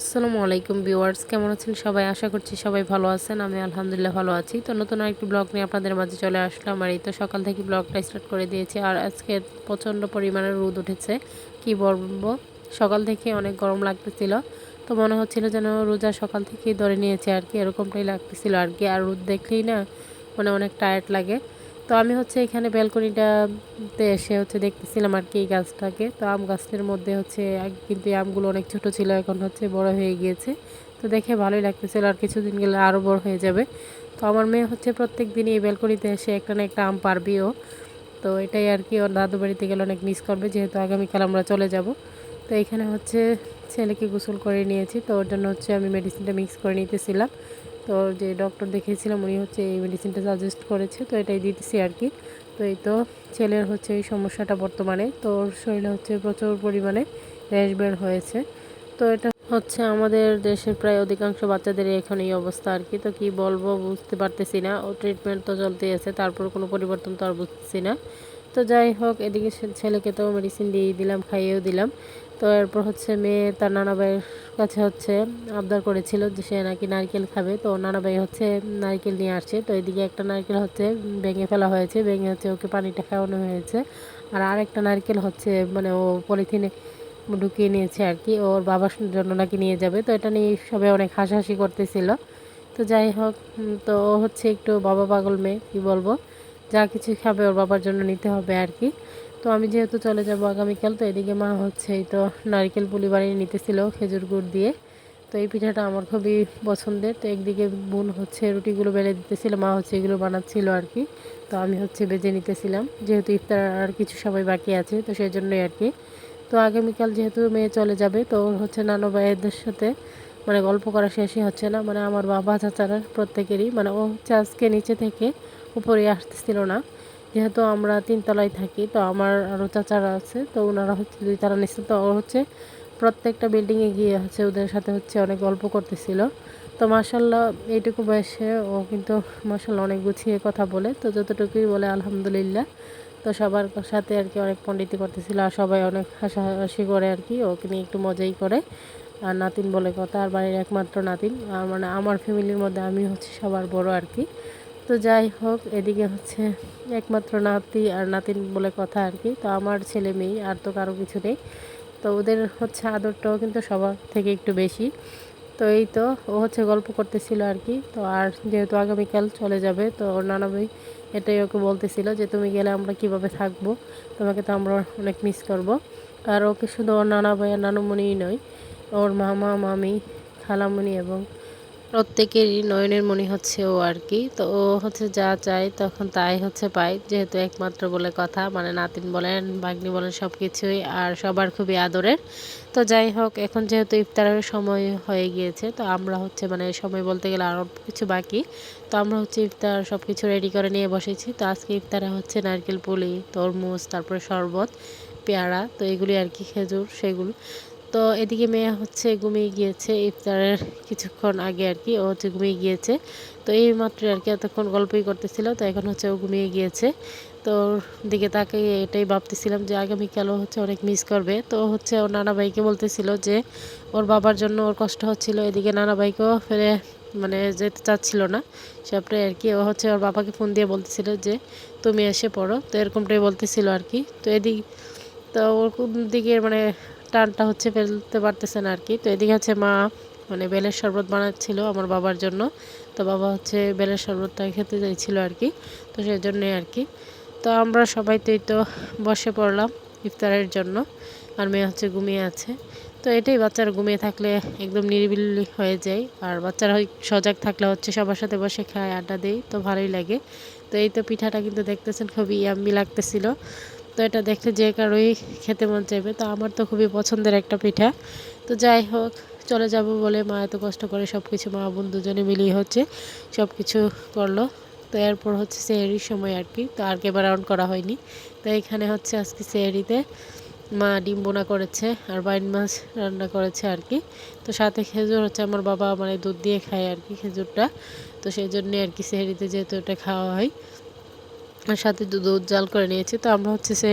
আসসালামু আলাইকুম ভিউয়ার্স, কেমন আছেন সবাই? আশা করছি সবাই ভালো আছেন, আমি আলহামদুলিল্লাহ ভালো আছি। তো নতুন আরেকটি ব্লগ নিয়ে আপনাদের মাঝে চলে আসলাম। আর এই তো সকাল থেকে ব্লগটা স্টার্ট করে দিয়েছি, আর আজকে প্রচণ্ড পরিমাণে রোদ উঠেছে, কি বলব? সকাল থেকে অনেক গরম লাগতেছিল, তো মনে হচ্ছিল যেন রোজা সকাল থেকেই ধরে নিয়েছে আর কি, এরকমটাই লাগতেছিল আর কি। আর রোদ দেখলেই না মানে অনেক টায়ার্ড লাগে। তো আমি হচ্ছে এখানে ব্যালকনিটাতে এসে হচ্ছে দেখতেছিলাম আর কি এই গাছটাকে। তো আম গাছের মধ্যে হচ্ছে কিন্তু এই আমগুলো অনেক ছোট ছিল, এখন হচ্ছে বড় হয়ে গিয়েছে। তো দেখে ভালোই লাগতেছিল আর কিছুদিন গেলে আরও বড় হয়ে যাবে। তো আমার মেয়ে হচ্ছে প্রত্যেক দিনই এই ব্যালকনিতে এসে একটা না একটা আম পারবিও তো এটাই আর কি ওর দাদু বাড়িতে গেলে অনেক মিস করবে, যেহেতু আগামীকাল আমরা চলে যাব। তো এখানে হচ্ছে ছেলেকে গোসল করে নিয়েছি, তো ওর জন্য হচ্ছে আমি মেডিসিনটা মিক্স করে নিতেছিলাম। তো যে ডক্টর দেখিয়েছিলাম, উনি হচ্ছে এই মেডিসিনটা সাজেস্ট করেছে, তো এটাই দিতেছি আর কি তো এই তো ছেলের হচ্ছে এই সমস্যাটা বর্তমানে, তো ওর শরীরে হচ্ছে প্রচুর পরিমাণে র্যাশ বের হয়েছে। তো এটা হচ্ছে আমাদের দেশের প্রায় অধিকাংশ বাচ্চাদের এখন এই অবস্থা আর কি তো কি বলব, বুঝতে পারতেছি না। ও ট্রিটমেন্ট তো চলতেই আছে, তারপর কোনো পরিবর্তন তো আর বুঝতেছি না। তো যাই হোক, এদিকে ছেলেকে তো মেডিসিন দিয়ে দিলাম, খাইয়েও দিলাম। তো এরপর হচ্ছে মেয়ে তার নানা ভাইয়ের কাছে হচ্ছে আবদার করেছিল যে সে নাকি নারকেল খাবে। তো নানা ভাই হচ্ছে নারকেল নিয়ে আসছে। তো এদিকে একটা নারকেল হচ্ছে ভেঙে ফেলা হয়েছে, ভেঙে হচ্ছে ওকে পানিটা খাওয়ানো হয়েছে। আর আরেকটা নারকেল হচ্ছে মানে ও পলিথিনে ঢুকিয়ে নিয়েছে আর কি, ওর বাবার জন্য নাকি নিয়ে যাবে। তো এটা নিয়ে সবাই অনেক হাসাহাসি করতেছিল। তো যাই হোক তো ও হচ্ছে একটু বাবা পাগল মেয়ে, কী বলব? যা কিছু খাবে ওর বাবার জন্য নিতে হবে আর কি। তো আমি যেহেতু চলে যাব আগামীকাল, তো এদিকে মা হচ্ছে এই তো নারকেল পুলি বানিয়ে নিতেছিল খেজুর গুড় দিয়ে। তো এই পিঠাটা আমার খুবই পছন্দের। তো একদিকে বোন হচ্ছে রুটিগুলো বেলে দিতেছিল, মা হচ্ছে এগুলো বানাচ্ছিল আর কি। তো আমি হচ্ছে বেজে নিতেছিলাম, যেহেতু ইফতার আর কিছু সবাই বাকি আছে, তো সেই জন্যই আর কি। তো আগামীকাল যেহেতু মেয়ে চলে যাবে, তো হচ্ছে নানু ভাইয়েদের সাথে মানে গল্প করা শেষই হচ্ছে না। মানে আমার বাবা, চাচারা প্রত্যেকেরই মানে ও হচ্ছে আজকে নিচে থেকে উপরে আসতেছিল না। যেহেতু আমরা তিনতলায় থাকি, তো আমার আরও চাচারা আছে, তো ওনারা হচ্ছে দুই তারা নিচ্ছে তো হচ্ছে প্রত্যেকটা বিল্ডিংয়ে গিয়ে হচ্ছে ওদের সাথে হচ্ছে অনেক গল্প করতেছিল। তো মাসাল্লাহ এইটুকু বয়সে ও কিন্তু মাসাল্লাহ অনেক গুছিয়ে কথা বলে, তো যতটুকুই বলে আলহামদুলিল্লাহ। তো সবার সাথে আর কি অনেক পণ্ডিতি করতেছিল আর সবাই অনেক হাসাহাসি করে আর কি, ওকে নিয়ে একটু মজাই করে। আর নাতিন বলে কথা, আর বাড়ির একমাত্র নাতিন, আর মানে আমার ফ্যামিলির মধ্যে আমি হচ্ছে সবার বড় আর কি। তো যাই হোক, এদিকে হচ্ছে একমাত্র নাতি আর নাতিন বলে কথা আর কি। তো আমার ছেলে মেয়ে, আর তো কারও কিছু নেই। তো ওদের হচ্ছে আদরটাও কিন্তু সবার থেকে একটু বেশি। তো এই তো, ও হচ্ছে গল্প করতেছিল আর কি। তো আর যেহেতু আগামীকাল চলে যাবে, তো ওর নানা ভাই এটাই ওকে বলতেছিল যে, তুমি গেলে আমরা কীভাবে থাকব? তোমাকে তো আমরা অনেক মিস করব। আর ওকে শুধু ওর নানা ভাই আর নানুমণিই নয়, ওর মামা, মামি, খালামণি এবং প্রত্যেকেরই নয়নের মনি হচ্ছে ও আর কি। তো ও হচ্ছে যা চায় তখন তাই হচ্ছে পায়। যেহেতু একমাত্র বলে কথা মানে নাতিন বলেন বাগ্নি বলেন সব কিছুই আর সবার খুবই আদরের। তো যাই হোক, এখন যেহেতু ইফতারের সময় হয়ে গিয়েছে, তো আমরা হচ্ছে মানে সময় বলতে গেলে আরও কিছু বাকি। তো আমরা হচ্ছে ইফতার সব কিছু রেডি করে নিয়ে বসেছি। তো আজকে ইফতারে হচ্ছে নারকেল পুলি, তরমুজ, তারপরে শরবত, পেয়ারা, তো এগুলি আর কি খেজুর, সেগুলো। তো এদিকে মেয়ে হচ্ছে ঘুমিয়ে গিয়েছে ইফতারের কিছুক্ষণ আগে আর কি, ও হচ্ছে ঘুমিয়ে গিয়েছে। তো এই মাত্র আর কি এতক্ষণ গল্পই করতেছিল, তো এখন হচ্ছে ও ঘুমিয়ে গিয়েছে। তো দিকে তাকে এটাই ভাবতেছিলাম যে আগামীকালও হচ্ছে অনেক মিস করবে। তো হচ্ছে ওর নানা ভাইকে বলতেছিল যে ওর বাবার জন্য ওর কষ্ট হচ্ছিল, এদিকে নানা ভাইকেও ফেরে মানে যেতে চাচ্ছিল না। সবটাই আর কি ও হচ্ছে ওর বাবাকে ফোন দিয়ে বলতেছিল যে তুমি এসে পড়ো। তো এরকমটাই বলতেছিল আর কি। তো এদিক, তো ওর দিকে মানে টানটা হচ্ছে ফেলতে পারতেছে না আর কি তো এদিকে হচ্ছে মা মানে বেলের শরবত বানাচ্ছিল আমার বাবার জন্য। তো বাবা হচ্ছে বেলের শরবতটা খেতে চাইছিল আর কি তো সেই জন্যই আর কি তো আমরা সবাই তো তো বসে পড়লাম ইফতারের জন্য। আর মেয়ে হচ্ছে ঘুমিয়ে আছে। তো এটাই, বাচ্চারা ঘুমিয়ে থাকলে একদম নিরিবিলি হয়ে যায়। আর বাচ্চারা সজাগ থাকলে হচ্ছে সবার সাথে বসে খায়, আড্ডা দেয়। তো ভালোই লাগে। তো এই তো পিঠাটা কিন্তু দেখতেছেন, খুবই ইয়াম্মি লাগতেছিল। তো এটা দেখলে যে কারোই খেতে মন চাইবে। তো আমার তো খুবই পছন্দের একটা পিঠা। তো যাই হোক, চলে যাব বলে মা এত কষ্ট করে সব কিছু মা বোন দুজনে মিলিয়ে হচ্ছে সব কিছু করল। তো এরপর হচ্ছে সেহেরির সময় আর কি। তো আর কেবার রাউন্ড করা হয়নি। তো এখানে হচ্ছে আজকে সেহেরিতে মা ডিম বোনা করেছে আর বাইন মাছ রান্না করেছে আর কি। তো সাথে খেজুর হচ্ছে আমার বাবা মানে দুধ দিয়ে খায় আর কি খেজুরটা। তো সেই জন্যে আর কি সেহেরিতে যেহেতু ওটা খাওয়া হয়। সাথে দুধ জাল করে নিয়েছি, তো আমরা হচ্ছে সে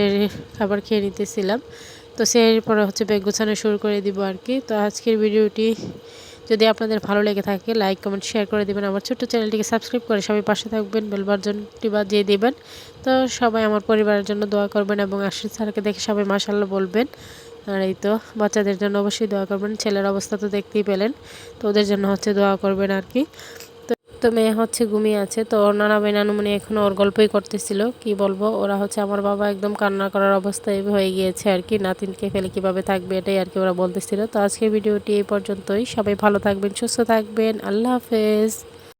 খাবার খেয়ে নিতেছিলাম। তো সেই পরে হচ্ছে ব্যাগ গোছানো শুরু করে দিব আর কি। তো আজকের ভিডিওটি যদি আপনাদের ভালো লেগে থাকে লাইক কমেন্ট শেয়ার করে দেবেন। আমার ছোট্ট চ্যানেলটিকে সাবস্ক্রাইব করে সবাই পাশে থাকবেন বেলবার্জনটি বাজিয়ে দেবেন। তো সবাই আমার পরিবারের জন্য দোয়া করবেন এবং আশিস স্যারকে দেখে সবাই মাসাল্লাহ বলবেন। আর এই তো, বাচ্চাদের জন্য অবশ্যই দোয়া করবেন। ছেলের অবস্থা তো দেখতেই পেলেন, তো ওদের জন্য হচ্ছে দোয়া করবেন আর কি। তো মেয়ে হচ্ছে ঘুমিয়ে আছে। তো ওর নানা এখন ওর গল্পই করতেছিল। কি বলব? ওরা হচ্ছে আমার বাবা একদম কান্না করার অবস্থায় হয়ে গিয়েছে আর কি। নাতিনকে ফেলে কীভাবে থাকবে এটাই আর কি ওরা বলতেছিল। তো আজকের ভিডিওটি এই পর্যন্তই। সবাই ভালো থাকবেন, সুস্থ থাকবেন। আল্লাহ হাফেজ।